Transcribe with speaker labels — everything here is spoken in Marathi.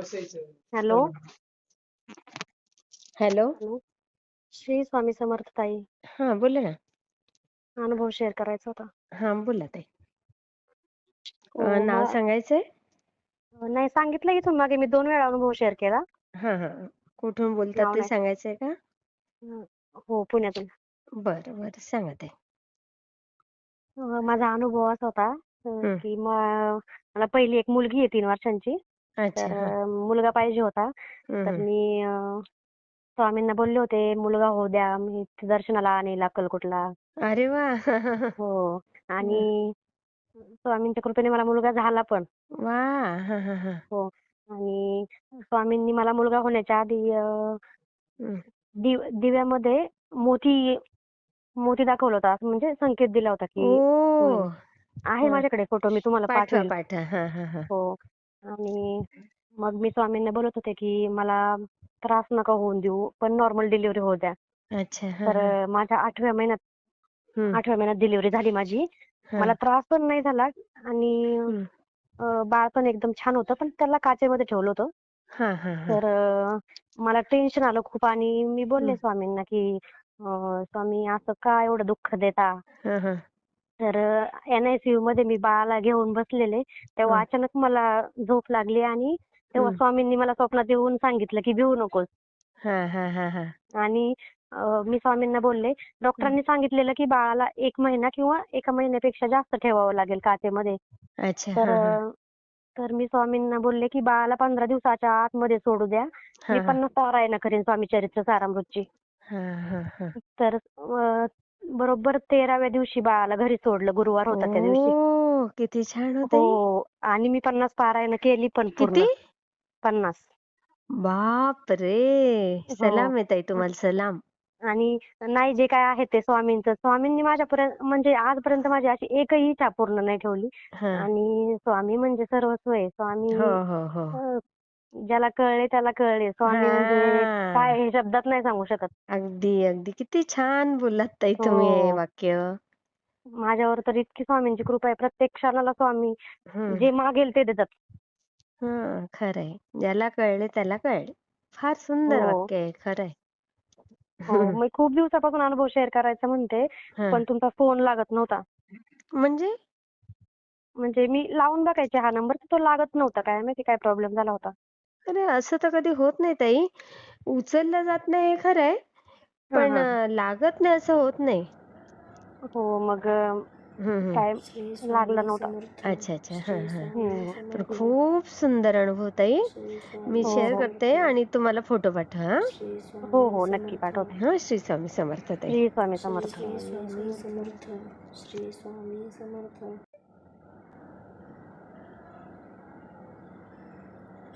Speaker 1: हॅलो.
Speaker 2: हॅलो.
Speaker 1: श्री स्वामी समर्थ ताई
Speaker 2: हा बोला ना.
Speaker 1: अनुभव शेअर करायचा होता.
Speaker 2: हा बोला ताई. अं, नाव
Speaker 1: मला-
Speaker 2: सांगायचंय
Speaker 1: नाही सांगितलं इथून मागे. मी दोन वेळा अनुभव शेअर केला.
Speaker 2: हा हा. कुठून बोलतात
Speaker 1: नाव
Speaker 2: ते
Speaker 1: नाही.
Speaker 2: सांगायचंय का?
Speaker 1: हो पुण्यातून.
Speaker 2: बरं बरं. सांगा ताई.
Speaker 1: अं, माझा अनुभव असा होता अं,
Speaker 2: हं.
Speaker 1: की म- मला पहिली एक मुलगी आहे तीन वर्षांची. तर मुलगा पाहिजे होता. तर. मी अं, स्वामींना बोलले होते मुलगा होऊ द्या मी दर्शनाला आणेल अक्कलकोटला.
Speaker 2: अरे
Speaker 1: हो. आणि स्वामींच्या कृपेने मला मुलगा झाला पण.
Speaker 2: वा! हा. हा हा
Speaker 1: हो आणि स्वामींनी मला मुलगा होण्याच्या आधी अं,
Speaker 2: हं.
Speaker 1: दिव दिव्यामध्ये मोती मोती दाखवला होता. असं म्हणजे संकेत दिला होता की. आहे
Speaker 2: हा.
Speaker 1: माझ्याकडे फोटो मी तुम्हाला
Speaker 2: पाठवा
Speaker 1: पाठवेल
Speaker 2: पाठवा. हा हा हा.
Speaker 1: हो. आणि मग मी स्वामींना बोलत होते की मला त्रास नका होऊन देऊ पण नॉर्मल डिलिव्हरी होऊ द्या.
Speaker 2: अच्छा हा
Speaker 1: तर माझ्या आठव्या महिन्यात आठव्या महिन्यात डिलिव्हरी झाली माझी.
Speaker 2: हा.
Speaker 1: मला त्रास पण नाही झाला आणि. अं, बाळ पण एकदम छान होतं पण त्याला काचेमध्ये ठेवलं होतं.
Speaker 2: हा हा हा.
Speaker 1: तर अं, मला टेन्शन आलं खूप आणि मी बोलले. स्वामींना की अं, स्वामी असं का एवढं दुःख देता?
Speaker 2: हा हा.
Speaker 1: तर एनआयसीयू मध्ये मी बाळाला घेऊन बसलेले. तेव्हा. अचानक मला झोप लागली आणि तेव्हा. स्वामींनी मला स्वप्नात येऊन सांगितलं की भिवू नकोस.
Speaker 2: हा हा हा हा.
Speaker 1: आणि मी स्वामींना बोलले डॉक्टरांनी सांगितलेलं की बाळाला एक महिना किंवा एका महिन्यापेक्षा जास्त ठेवावं लागेल काचेमध्ये. तर मी स्वामींना बोलले की बाळाला पंधरा दिवसाच्या आतमध्ये सोडू द्या. मी पन्नास पारायण करीन स्वामी चरित्र सारामृतची. तर बरोबर तेराव्या दिवशी बाळाला घरी सोडलं गुरुवार होता त्या दिवशी.
Speaker 2: ओ किती छान होत
Speaker 1: हो आणि मी पन्नास पारायण केली पण पूर्ण.
Speaker 2: किती?
Speaker 1: पन्नास.
Speaker 2: बाप रे
Speaker 1: हो.
Speaker 2: सलाम आहे ताई तुम्हाला सलाम.
Speaker 1: आणि नाही जे काय आहे ते स्वामींचं. स्वामींनी माझ्यापर्यंत म्हणजे आजपर्यंत माझी अशी एकही इच्छा पूर्ण नाही ठेवली.
Speaker 2: हा.
Speaker 1: आणि स्वामी म्हणजे सर्वस्व आहे स्वामी
Speaker 2: हो हो हो.
Speaker 1: अं, ज्याला कळले त्याला कळले. स्वामी म्हणजे
Speaker 2: हा.
Speaker 1: काय हे शब्दात नाही सांगू शकत.
Speaker 2: अगदी अगदी. किती छान बोललात ताई तुम्ही हे
Speaker 1: हो.
Speaker 2: वाक्य.
Speaker 1: माझ्यावर तर इतकी स्वामींची कृपा आहे. प्रत्येक क्षणाला स्वामी. जे मागेल ते देतात.
Speaker 2: हा खरंय. ज्याला कळले त्याला कळले. फार सुंदर
Speaker 1: हो.
Speaker 2: वाक्य आहे. खरंय.
Speaker 1: हो मी खूप दिवसापासून अनुभव शेअर करायचा म्हणते
Speaker 2: हा.
Speaker 1: पण तुमचा फोन लागत नव्हता.
Speaker 2: म्हणजे?
Speaker 1: म्हणजे मी लावून बघायचे हा नंबर तो लागत नव्हता. काय माहिती काय प्रॉब्लेम झाला होता.
Speaker 2: अरे असं तर कधी होत नाही ताई. उचललं जात नाही हे खरंय पण
Speaker 1: हा.
Speaker 2: अं, लागत नाही असं होत नाही.
Speaker 1: हो मग. काय लागला नव्हता.
Speaker 2: अच्छा अच्छा. हा हा. पण खूप सुंदर अनुभव ताई. मी
Speaker 1: हो,
Speaker 2: शेअर
Speaker 1: हो.
Speaker 2: करते आणि तुम्हाला फोटो पाठवा हा?
Speaker 1: हो हो नक्की पाठवते.
Speaker 2: हा श्री स्वामी समर्थ ताई.
Speaker 1: श्री स्वामी समर्थ.
Speaker 3: स्वामी समर्थ. श्री स्वामी समर्थ.